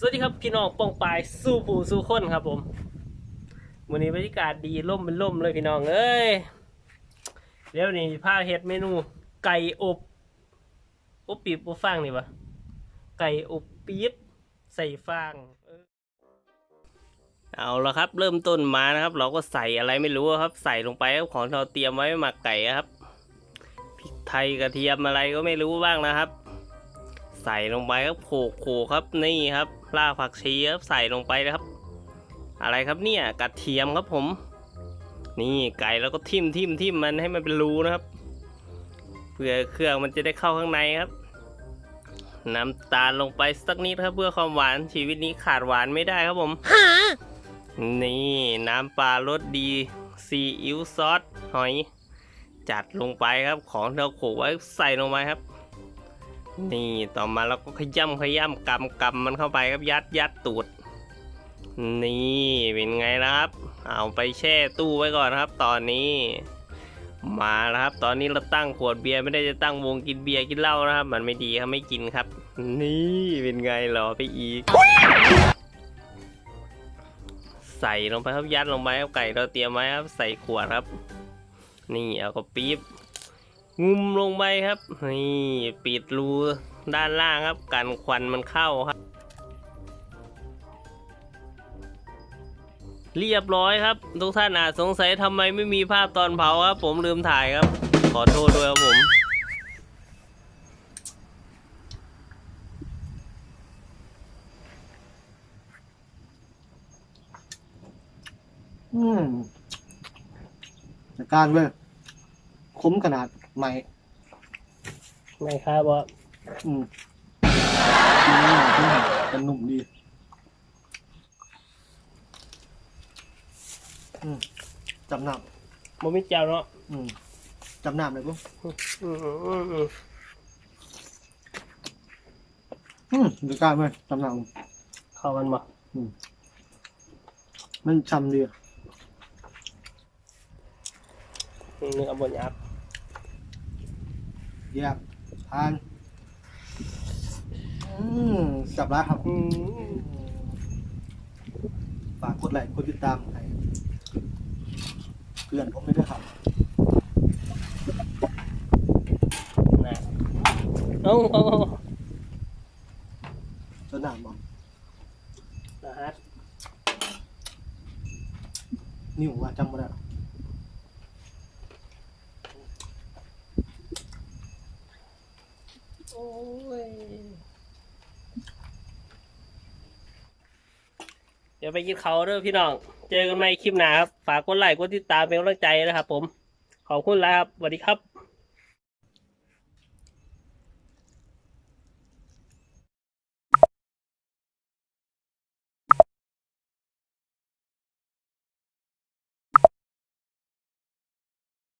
สวัสดีครับพี่น้องปองปายสู้ผู้สู้คนครับผมวันนี้บรรยากาศดีร่มเป็นร่มเลยพี่น้องเอ้ยเดี๋ยวนี้พาเฮ็ดเมนู ไก่อบอบปีบอบฟางนี่ปะไก่อบปี๊บใส่ฟางเอาละครับ เริ่มต้นมานะครับ เราก็ใส่อะไรไม่รู้ครับ ใส่ลงไปของเราเตรียมไว้หมักไก่ครับพริกไทยกระเทียมอะไรก็ไม่รู้บ้างนะครับ ใส่ลงไปครับโขกโขกครับนี่ครับรากผักชีครับใส่ลงไปนะครับ อะไรครับเนี่ยกระเทียมครับผม นี่ไก่แล้วก็ทิ่มทิ่มทิ่มมันให้มันเป็นรูนะครับเพื่อเครื่องมันจะได้เข้าข้างในครับน้ำตาลลงไปสักนิดครับเพื่อความหวานชีวิตนี้ขาดหวานไม่ได้ครับผมนี่น้ำปลารสดีซีอิ๊วซอสหอย จัดลงไปครับของที่เราโขกไว้ใส่ลงไปครับ นี่ต่อมาเราก็ขย้ำขย้ำกำกำมันเข้าไปครับยัดยัดตูด นี่เป็นไงนะครับ เอาไปแช่ตู้ไว้ก่อนครับ ตอนนี้ มาแล้วครับ ตอนนี้เราตั้งขวดเบียร์ไม่ได้จะตั้งวงกินเบียร์กินเหล้านะครับ มันไม่ดีครับไม่กินครับ นี่เป็นไงหรอไปอีก ใส่ลงไปครับยัดลงไปครับไก่เราเตรียมไว้ครับใส่ขวดครับ นี่เอาก็ปี๊บ งุมลงไปครับนี่ปิดรูด้านล่างครับกันควันมันเข้าครับ เรียบร้อยครับ ทุกท่านอาจสงสัยทำไมไม่มีภาพตอนเผาครับ ผมลืมถ่ายครับ ขอโทษด้วยครับผม อืมการเว้ยคุ้มขนาด ใหม่ไม่ครับว่าอืมกินไม่หนาขึ้นเป็นหนุ่มดีอืมจำหนามโมมิเจ้าเนาะอืมจำหนามเลยปุ๊บอืมอืมอืมอืมจัดการเว้ยจำหนามเข้ากันบ่มันชำดีอะเนื้อบนยับ แยกทานอืมจับแล้วครับอืมฝากกดไลค์กดติดตามให้เพื่อนผมไม่ได้วยครับนะเอาเอาเอาจนหนามบอกนะฮะนิ้วว่าจำไม่ได้หรอก โอ้ยเดี๋ยวไปกินเขาเด้อพี่น้อง เจอกันใหม่คลิปหน้าครับ ฝากกดไลค์กดติดตามเป็นกำลังใจนะครับผม ขอบคุณแล้วครับสวัสดีครับ